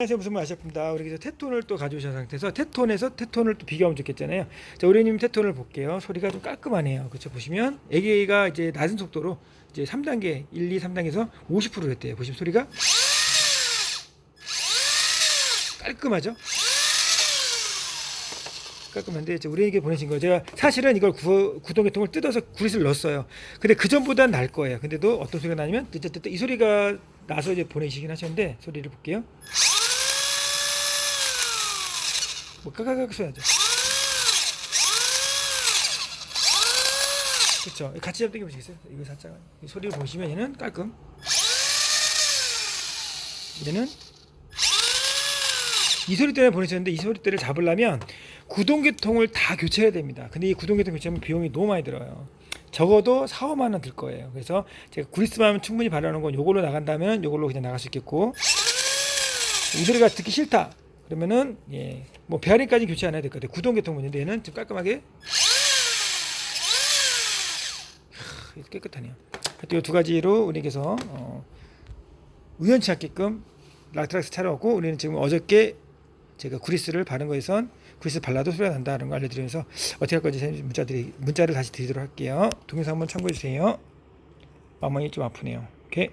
안녕하세요 무슨 말 아셨습니다. 우리 그래서 테톤을 또 가져오신 상태에서 테톤에서 테톤을 또 비교하면 좋겠잖아요. 자 우리님 테톤을 볼게요. 소리가 좀 깔끔하네요. 그렇죠 보시면 AK가 이제 낮은 속도로 이제 3단계 1, 2, 3단계에서 50%를 했대요. 보시면 소리가 깔끔하죠? 깔끔한데 이제 우리에게 보내신 거 제가 사실은 이걸 구, 구동계통을 뜯어서 구릿을 넣었어요. 근데 그 전보단 날 거예요. 근데도 어떤 소리가 나냐면 이 소리가 나서 이제 보내시긴 하셨는데 소리를 볼게요. 뭐 까까까 소리 나죠. 그렇죠. 같이 게 보시겠어요? 이거 살짝 이 소리를 보시면 얘는 깔끔. 얘는 이 소리대를 보내셨는데 이 소리대를 잡으려면 구동계통을 다 교체해야 됩니다. 근데 이 구동계통 교체하면 비용이 너무 많이 들어요. 적어도 4, 5만 원 들 거예요. 그래서 제가 구리스만 충분히 바라는 건 요걸로 나간다면 요걸로 그냥 나갈 수 있겠고 이 소리가 듣기 싫다. 그러면은 예, 뭐 베어링까지 교체 안 해야 될 것 같아요. 구동계통 문제인데 얘는 좀 깔끔하게 하, 깨끗하네요. 하여튼 이두 가지로 우리께서 어, 우연치 않게끔 라트락스 차려왔고 우리는 지금 어저께 제가 구리스를 바른 거에선 구리스 발라도 소리가 난다는 걸 알려드리면서 어떻게 할 건지 문자 드리, 문자를 다시 드리도록 할게요. 동영상 한번 참고해 주세요. 마음이 좀 아프네요. 오케이.